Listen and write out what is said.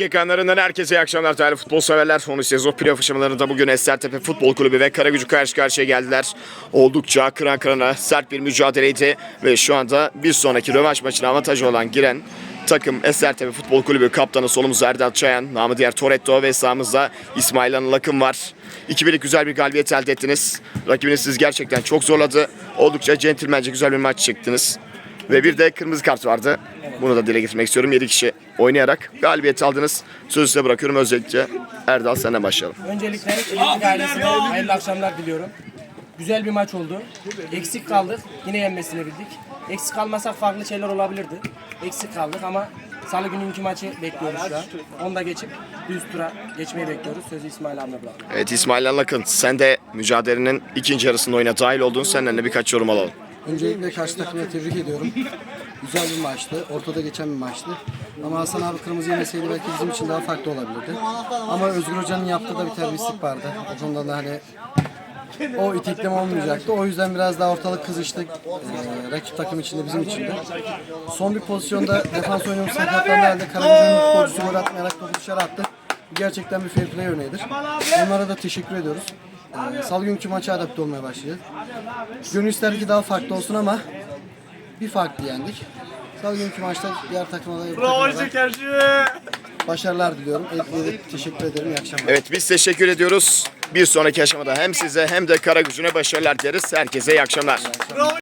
Ekranlarından herkese iyi akşamlar değerli futbol severler. 13 sezon playoff aşamalarında bugün Esertepe Futbol Kulübü ve Karagücü karşı karşıya geldiler. Oldukça kıran kırana sert bir mücadeleydi ve şu anda bir sonraki rövanş maçına avantajı olan giren takım Esertepe Futbol Kulübü kaptanı solumuzda Erdal Çayan, namı diğer Toretto ve sağımızda İsmail Anıl Akın var. 2-1'lik güzel bir galibiyet elde ettiniz. Rakibiniz sizi gerçekten çok zorladı. Oldukça centilmence güzel bir maç çıktınız. Ve bir de kırmızı kart vardı. Bunu da dile getirmek istiyorum. 7 kişi oynayarak galibiyet aldınız. Sözü size bırakıyorum. Özellikle Erdal senden başlayalım. Öncelikle Elektrik ailesine hayırlı akşamlar diliyorum. Güzel bir maç oldu. Eksik kaldık. Yine yenmesini bildik. Eksik kalmasak farklı şeyler olabilirdi. Eksik kaldık ama Salı gününkü maçı bekliyoruz şu an. Onu da geçip düz tura geçmeyi bekliyoruz. Sözü İsmail abime bırakıyorum. Evet İsmail Anıl Akın sen de mücadelenin ikinci yarısında oyuna dahil oldun. Senden de birkaç yorum alalım. Öncelikle karşı takımı tebrik ediyorum. Güzel bir maçtı. Ortada geçen bir maçtı. Ama Hasan abi kırmızı yemeseydi belki bizim için daha farklı olabilirdi. Ama Özgür Hoca'nın yaptığı da bir terbiyesizlik vardı. O da hani o itikleme olmayacaktı. O yüzden biraz daha ortalık kızıştı. Ee, rakip takım içinde bizim için de. Son bir pozisyonda defans oyuncusu sakatlandı halde Karagümrük'ün futbolcusu gol atmayarak topu dışarı attı. Gerçekten bir fair play örneğidir. Onlara da teşekkür ediyoruz. Ee, Salı günkü maça adapte olmaya başlayacağız. Gönül ister ki daha farklı olsun ama bir farklı yendik. Salı günkü maçta diğer takıma da takımlara başarılar diliyorum. Hepinize teşekkür ederim. İyi akşamlar. Evet biz teşekkür ediyoruz. Bir sonraki aşamada hem size hem de Karagücü'ne başarılar dileriz. Herkese iyi akşamlar.